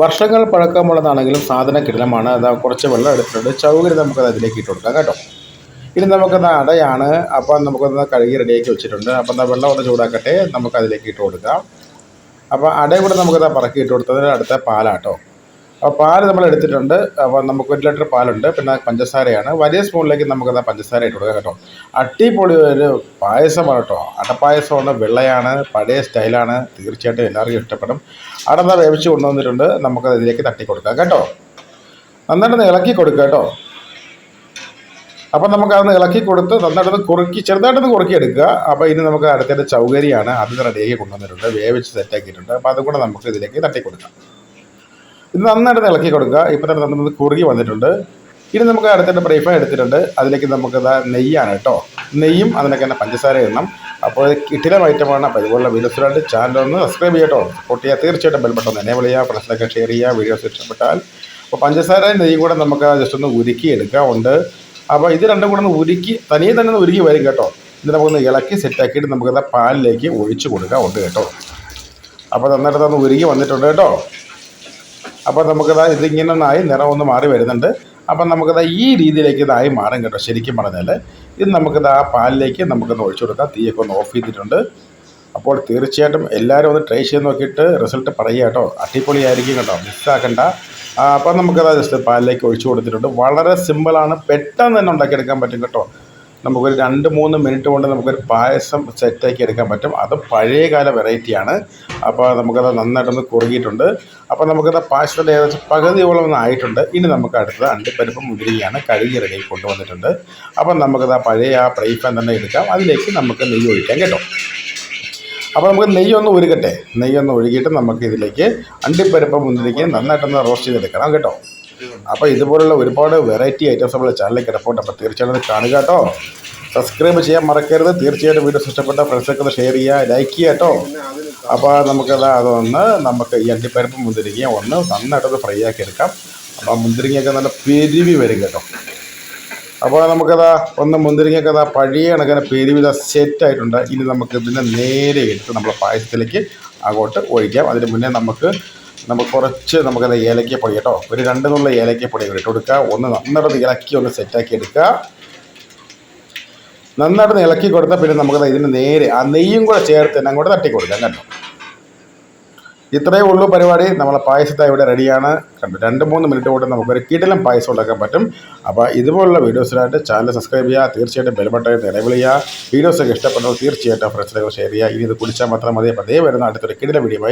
വർഷങ്ങൾ പഴക്കമുള്ളതാണെങ്കിലും സാധനം കിടിലമാണ്. അത് കുറച്ച് വെള്ളം എടുത്തിട്ടുണ്ട്. ചൗകരി നമുക്കത് അതിലേക്ക് ഇട്ട് കൊടുക്കാം കേട്ടോ. ഇനി നമുക്കത് അടയാണ്. അപ്പം നമുക്കൊന്ന് കഴുകി റെഡിയാക്കി വെച്ചിട്ടുണ്ട്. അപ്പം എന്താ വെള്ളം ഒന്ന് ചൂടാക്കട്ടെ. നമുക്കതിലേക്ക് ഇട്ട് കൊടുക്കാം. അപ്പോൾ അടയും കൂടെ നമുക്കത് പറക്കി ഇട്ട് കൊടുത്തതിന് അടുത്ത പാലാട്ടോ. അപ്പോൾ പാൽ നമ്മൾ എടുത്തിട്ടുണ്ട് അപ്പോൾ നമുക്ക് ഒരു ലിറ്റർ പാലുണ്ട്. പിന്നെ പഞ്ചസാരയാണ്. വലിയ സ്പൂണിലേക്ക് നമുക്കത് പഞ്ചസാര ഇട്ട് കൊടുക്കാം കേട്ടോ. അട്ടിപ്പൊളി ഒരു പായസമാണ് കേട്ടോ. അടപ്പായസമാണ് വെള്ളയാണ് പഴയ സ്റ്റൈലാണ്. തീർച്ചയായിട്ടും എല്ലാവർക്കും ഇഷ്ടപ്പെടും. അടന്ന വേവിച്ച് കൊണ്ടുവന്നിട്ടുണ്ട്. നമുക്കത് ഇതിലേക്ക് തട്ടി കൊടുക്കാം കേട്ടോ. നന്നായിട്ടൊന്ന് ഇളക്കി കൊടുക്കുക കേട്ടോ. അപ്പം നമുക്കതൊന്ന് ഇളക്കി കൊടുത്ത് നന്നായിട്ടൊന്ന് കുറുക്കി ചെറുതായിട്ടൊന്ന് കുറുക്കി എടുക്കുക. അപ്പോൾ ഇനി നമുക്ക് അടുത്തതിന്റെ ചൗകരിയാണ്. അത് റെഡിയാക്കി കൊണ്ടുവന്നിട്ടുണ്ട്. വേവിച്ച് സെറ്റാക്കിയിട്ടുണ്ട് അപ്പോൾ അതും കൂടെ നമുക്ക് ഇതിലേക്ക് തട്ടി കൊടുക്കാം. ഇത് നന്നായിട്ട് ഇളക്കി കൊടുക്കുക. ഇപ്പോൾ തന്നെ നമ്മൾ കുറുകി വന്നിട്ടുണ്ട്. ഇനി നമുക്ക് അടുത്തിട്ട് ബ്രേഫാൻ എടുത്തിട്ടുണ്ട്. അതിലേക്ക് നമുക്ക് നെയ്യാണ് കേട്ടോ. നെയ്യും അതിനൊക്കെ തന്നെ പഞ്ചസാര ഇടണം. അപ്പോൾ കിട്ടിലെ ഐറ്റമാണ് അപ്പോൾ ഇതുപോലുള്ള വീഡിയോസിലായിട്ട് ചാനൽ ഒന്ന് സബ്സ്ക്രൈബ് ചെയ്യട്ടോ സപ്പോർട്ട് ചെയ്യുക. തീർച്ചയായിട്ടും ബെൽ ബട്ടൺ എന്നെ വിളിയാ ഫ്രണ്ട്സിലൊക്കെ ഷെയർ ചെയ്യുക. വീഡിയോസ് ഇഷ്ടപ്പെട്ടാൽ. അപ്പോൾ പഞ്ചസാര നെയ്യും കൂടെ നമുക്ക് ജസ്റ്റ് ഒന്ന് ഉരുക്കി എടുക്കാറുണ്ട് അപ്പോൾ ഇത് രണ്ടും കൂടെ ഒന്ന് ഉരുക്കി തനിയെ തന്നെ ഒന്ന് ഉരുക്കി വരും കേട്ടോ. ഇത് നമുക്കൊന്ന് ഇളക്കി സെറ്റാക്കിയിട്ട് നമുക്കത് പാലിലേക്ക് ഒഴിച്ച് കൊടുക്കാം ഉണ്ട് കേട്ടോ. അപ്പോൾ നന്നായിട്ട് ഒന്ന് ഉരുകി വന്നിട്ടുണ്ട് കേട്ടോ. അപ്പോൾ നമുക്കത് ഇതിങ്ങനെ ഒന്നായി നിറം ഒന്ന് മാറി വരുന്നുണ്ട്. അപ്പം നമുക്കത് ഈ രീതിയിലേക്ക് ഇതായി മാറും കേട്ടോ ശരിക്കും പറഞ്ഞാൽ ഇത് നമുക്കത് ആ പാലിലേക്ക് നമുക്കൊന്ന് ഒഴിച്ചു കൊടുക്കാം. തീയൊക്കെ ഒന്ന് ഓഫ് ചെയ്തിട്ടുണ്ട്. അപ്പോൾ തീർച്ചയായിട്ടും എല്ലാവരും ഒന്ന് ട്രൈ ചെയ്ത് നോക്കിയിട്ട് റിസൾട്ട് പറയുക കേട്ടോ. അടിപൊളിയായിരിക്കും കേട്ടോ മിസ്സാക്കണ്ട അപ്പം നമുക്കത് ജസ്റ്റ് പാലിലേക്ക് ഒഴിച്ചു കൊടുത്തിട്ടുണ്ട്. വളരെ സിമ്പിളാണ് പെട്ടെന്ന് തന്നെ ഉണ്ടാക്കിയെടുക്കാൻ പറ്റും കേട്ടോ. നമുക്കൊരു രണ്ട് മൂന്ന് മിനിറ്റ് കൊണ്ട് നമുക്കൊരു പായസം സെറ്റാക്കി എടുക്കാൻ പറ്റും. അത് പഴയകാല വെറൈറ്റിയാണ് അപ്പോൾ നമുക്കത് നന്നായിട്ടൊന്ന് കുറുകിയിട്ടുണ്ട്. അപ്പോൾ നമുക്കത് പായസത്തിന്റെ ഏകദേശം പകുതിയോളം ഒന്ന് ആയിട്ടുണ്ട്. ഇനി നമുക്ക് അടുത്തത് അണ്ടിപ്പരിപ്പ് മുതിരിയാണ് കഴുകി റെഡി കൊണ്ടുവന്നിട്ടുണ്ട്. അപ്പം നമുക്കത് ആ പഴയ ആ പ്രൈഫാൻ തന്നെ എടുക്കാം. അതിലേക്ക് നമുക്ക് നെയ്യ് ഒഴിക്കാം കേട്ടോ. അപ്പോൾ നമുക്ക് നെയ്യൊന്ന് ഉരുകട്ടെ. നെയ്യൊന്ന് ഒഴുകിയിട്ട് നമുക്ക് ഇതിലേക്ക് അണ്ടിപ്പരിപ്പ് മുന്തിരിക്ക് നന്നായിട്ടൊന്ന് റോസ്റ്റ് ചെയ്തെടുക്കണം കേട്ടോ. അപ്പോൾ ഇതുപോലുള്ള ഒരുപാട് വെറൈറ്റി ഐറ്റംസ് നമ്മുടെ ചാനലിൽ കിടപ്പുണ്ട് അപ്പോൾ തീർച്ചയായിട്ടും കാണുക കേട്ടോ. സബ്സ്ക്രൈബ് ചെയ്യാൻ മറക്കരുത്. തീർച്ചയായിട്ടും വീഡിയോസ് ഇഷ്ടപ്പെട്ട ഫ്രണ്ട്സൊക്കെ ഒന്ന് ഷെയർ ചെയ്യുക ലൈക്ക് ചെയ്യുക കേട്ടോ. അപ്പോൾ നമുക്കത് അതൊന്ന് നമുക്ക് ഈ അണ്ടിപ്പരിപ്പ് മുന്തിരിങ്ങ ഒന്ന് നന്നായിട്ടൊന്ന് ഫ്രൈ ആക്കി എടുക്കാം. അപ്പോൾ ആ മുന്തിരിങ്ങയൊക്കെ നല്ല പെരുവി വരും കേട്ടോ. അപ്പോൾ നമുക്കതാ ഒന്ന് മുന്തിരിങ്ങയൊക്കെ അതാ പഴയ കണക്കിന് സെറ്റ് സെറ്റായിട്ടുണ്ട് ഇനി നമുക്ക് ഇതിനെ നേരെ എടുത്ത് നമ്മുടെ പായസത്തിലേക്ക് അങ്ങോട്ട് ഒഴിക്കാം. അതിന് മുന്നേ നമുക്ക് നമുക്ക് കുറച്ച് നമുക്കത് ഏലക്കപ്പൊടി കേട്ടോ. ഒരു രണ്ട് നുള്ള ഏലക്കപ്പൊടി കൂടി ഇട്ട് കൊടുക്കുക. ഒന്ന് നന്നായിട്ട് ഇളക്കി ഒന്ന് സെറ്റാക്കി എടുക്കുക. നന്നായിട്ട് ഇളക്കി കൊടുത്താൽ പിന്നെ നമുക്കത് ഇതിന് നേരെ ആ നെയ്യും കൂടെ ചേർത്ത് തന്നെ അങ്ങോട്ട് തട്ടി കൊടുക്കാം കേട്ടോ. ഇത്രയേ ഉള്ളൂ പരിപാടി. നമ്മളെ പായസത്തെ ഇവിടെ റെഡിയാണ്. കണ്ടു രണ്ട് മൂന്ന് മിനിറ്റ് കൊണ്ട് നമുക്കൊരു കിടിലം പായസം ഉണ്ടാക്കാൻ പറ്റും. അപ്പോൾ ഇതുപോലുള്ള വീഡിയോസിനായിട്ട് ചാനൽ സബ്സ്ക്രൈബ് ചെയ്യുക. തീർച്ചയായിട്ടും ബെൽബട്ടൺ നിലവിൽ ചെയ്യുക. വീഡിയോസൊക്കെ ഇഷ്ടപ്പെടുന്നത് തീർച്ചയായിട്ടും ഫ്രണ്ട്സിലേക്ക് ഷെയർ ചെയ്യുക. ഇനി ഇത് കുടിച്ചാൽ മാത്രം മതി. അപ്പോൾ അതേ വരുന്ന അടുത്തൊരു കിടിലം വീഡിയോ